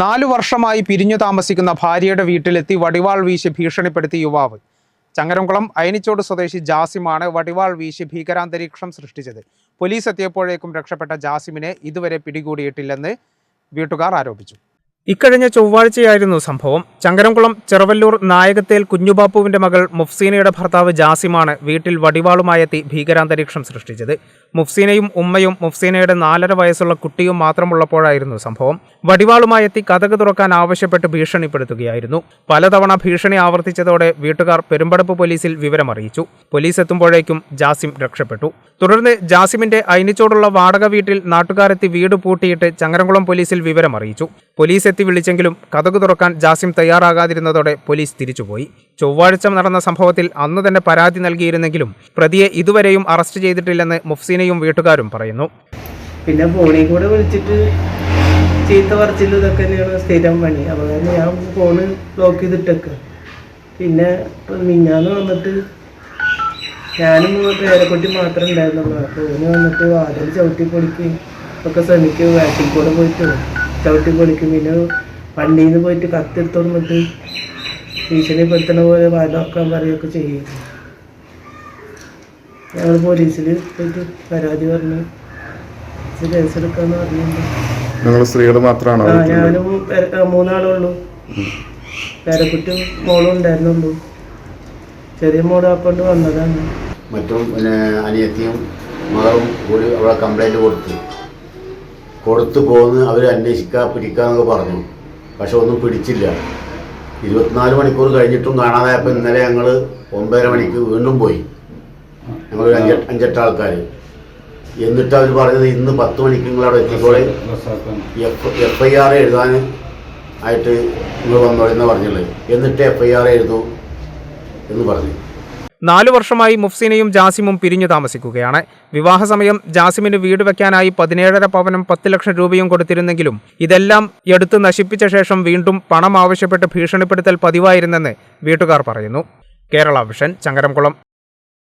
നാലു വർഷമായി പിരിഞ്ഞു താമസിക്കുന്ന ഭാര്യയുടെ വീട്ടിലെത്തി വടിവാൾ വീശി ഭീഷണിപ്പെടുത്തി യുവാവ്. ചങ്ങരംകുളം അയനിച്ചോട് സ്വദേശി ജാസിമാണ് വടിവാൾ വീശി ഭീകരാന്തരീക്ഷം സൃഷ്ടിച്ചത്. പോലീസ് എത്തിയപ്പോഴേക്കും രക്ഷപ്പെട്ട ജാസിമിനെ ഇതുവരെ പിടികൂടിയിട്ടില്ലെന്ന് വീട്ടുകാർ ആരോപിച്ചു. ഇക്കഴിഞ്ഞ ചൊവ്വാഴ്ചയായിരുന്നു സംഭവം. ചങ്കരംകുളം ചെറുവല്ലൂർ നായകത്തേൽ കുഞ്ഞുബാപ്പുവിന്റെ മകൾ മുഫ്സീനയുടെ ഭർത്താവ് ജാസിമാണ് വീട്ടിൽ വടിവാളുമായെത്തി ഭീകരാന്തരീക്ഷം സൃഷ്ടിച്ചത്. മുഫ്സീനയും ഉമ്മയും മുഫ്സീനയുടെ നാലര വയസ്സുള്ള കുട്ടിയും മാത്രമുള്ളപ്പോഴായിരുന്നു സംഭവം. വടിവാളുമായെത്തി കഥക് തുറക്കാൻ ആവശ്യപ്പെട്ട് ഭീഷണിപ്പെടുത്തുകയായിരുന്നു. പലതവണ ഭീഷണി ആവർത്തിച്ചതോടെ വീട്ടുകാർ പെരുമ്പടപ്പ് പോലീസിൽ വിവരമറിയിച്ചു. പോലീസ് എത്തുമ്പോഴേക്കും ജാസിം രക്ഷപ്പെട്ടു. തുടർന്ന് ജാസിമിന്റെ അയിനിച്ചോടുള്ള വാടക വീട്ടിൽ നാട്ടുകാരെത്തി വീട് പൂട്ടിയിട്ട് ചങ്ങരംകുളം പോലീസിൽ വിവരമറിയിച്ചു. പോലീസ് എത്തി വിളിച്ചെങ്കിലും കഥകു തുറക്കാൻ ജാസിം തയ്യാറാകാതിരുന്നതോടെ പോലീസ് തിരിച്ചുപോയി. ചൊവ്വാഴ്ച നടന്ന സംഭവത്തിൽ അന്ന് തന്നെ പരാതി നൽകിയിരുന്നെങ്കിലും പ്രതിയെ ഇതുവരെയും അറസ്റ്റ് ചെയ്തിട്ടില്ലെന്ന് മുഫ്സീനയും വീട്ടുകാരും പറയുന്നു. പിന്നെ ഫോണിൽ കൂടെ വിളിച്ചിട്ട് ചീത്ത പറച്ചിലും ഇതൊക്കെ തന്നെയാണ് സ്ഥിരം പണി. അപ്പോൾ ഞാൻ ഫോണ് ബ്ലോക്ക് ചെയ്തിട്ടൊക്കെ. പിന്നെ മിഞ്ഞാന്ന് വന്നിട്ട് ഞാനും പേരക്കുട്ടി മാത്രമേ ഉണ്ടായിരുന്നുള്ളൂ. അപ്പോൾ വന്നിട്ട് വാതിൽ ചവിട്ടി പൊടിക്കുകയും ഒക്കെ ശ്രമിക്കും വാക്സിൻ കൂടെ പോയിട്ട് ചവിട്ടി പൊളിക്കും. പിന്നെ വണ്ടിയിൽ നിന്ന് പോയിട്ട് കത്തെടുത്തോണ്ട് വന്നിട്ട് ഭീഷണിപ്പെടുത്തണ പോലെ വാദമൊക്കാൻ പറയുകയൊക്കെ ചെയ്യും. ഞങ്ങൾ പോലീസിൽ പോയിട്ട് പരാതി പറഞ്ഞു. കേസെടുക്കാന്ന് പറഞ്ഞിട്ടുണ്ട്. നിങ്ങൾ സ്ത്രീകൾ മാത്രമാണോ ആ? ഞാനും മൂന്നാളുള്ളൂ പേരക്കുട്ടി മോളും ഉണ്ടായിരുന്നുള്ളൂ. ചെറിയ മോൾ അപ്പോണ്ട് വന്നതാണ്. മറ്റും പിന്നെ അനിയത്തിയും മകളും കൂടി അവിടെ കംപ്ലൈന്റ് കൊടുത്തു. കൊടുത്തു പോന്ന് അവർ അന്വേഷിക്കുക പിടിക്കാന്നൊക്കെ പറഞ്ഞു. പക്ഷെ ഒന്നും പിടിച്ചില്ല. ഇരുപത്തിനാല് മണിക്കൂർ കഴിഞ്ഞിട്ടും കാണാതായപ്പോൾ ഇന്നലെ ഞങ്ങൾ ഒമ്പതര മണിക്ക് വീണ്ടും പോയി. ഞങ്ങൾ അഞ്ച അഞ്ച് അഞ്ചെട്ട് ആൾക്കാർ എന്നിട്ട് അവർ പറഞ്ഞത് ഇന്ന് പത്ത് മണിക്ക് നിങ്ങൾ അവിടെ എത്തിക്കോളെ. എഫ് ഐ ആർ എഴുതാൻ ആയിട്ട് നിങ്ങൾ വന്നോളെന്ന് പറഞ്ഞുള്ളത് എന്നിട്ട് എഫ് ഐ ആർ എഴുതൂ എന്ന് പറഞ്ഞു. നാലു വർഷമായി മുഫ്സീനയും ജാസിമും പിരിഞ്ഞു താമസിക്കുകയാണ്. വിവാഹ സമയം ജാസിമിന് വീട് വെക്കാനായി പതിനേഴര പവനും പത്ത് ലക്ഷം രൂപയും കൊടുത്തിരുന്നെങ്കിലും ഇതെല്ലാം എടുത്തു നശിപ്പിച്ച ശേഷം വീണ്ടും പണം ആവശ്യപ്പെട്ട് ഭീഷണിപ്പെടുത്തൽ പതിവായിരുന്നെന്ന് വീട്ടുകാർ പറയുന്നു. കേരള വിഷൻ ചങ്ങരംകുളം.